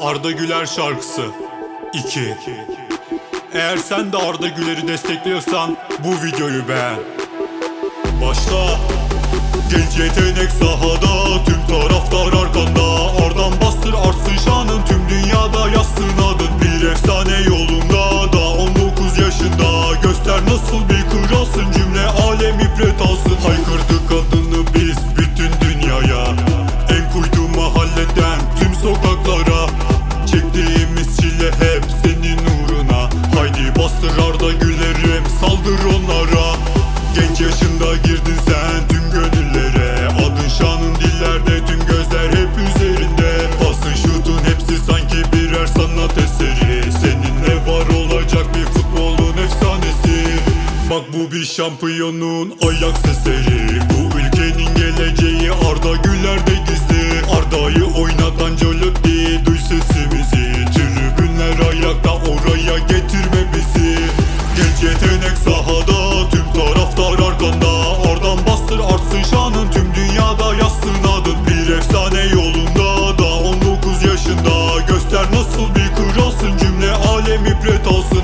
Arda Güler şarkısı. 2 Eğer sen de Arda Güler'i destekliyorsan bu videoyu beğen. Başla. Genç yetenek sahada Tüm taraftar arkanda. Oradan bastır artsın şanın Tüm dünyada yazsın adın. Bir efsane yolunda Da 19 yaşında. Göster nasıl bir kralsın Cümle alem ibret alsın. Haykırdık adını Saldır onlara. Genç yaşında girdin sen tüm gönüllere. Adın şanın dillerde tüm gözler hep üzerinde. Pasın şutun hepsi sanki birer sanat eseri. Seninle var olacak bir futbolun efsanesi. Bak bu bir şampiyonun ayak sesleri. Bu ülkenin geleceği Arda Güler'de gizli. Arda'yı oynatan Ancelotti Duy sesimizi. Tribünler ayakta oraya getirme bizi. Genç yetenek Elim ibret olsun.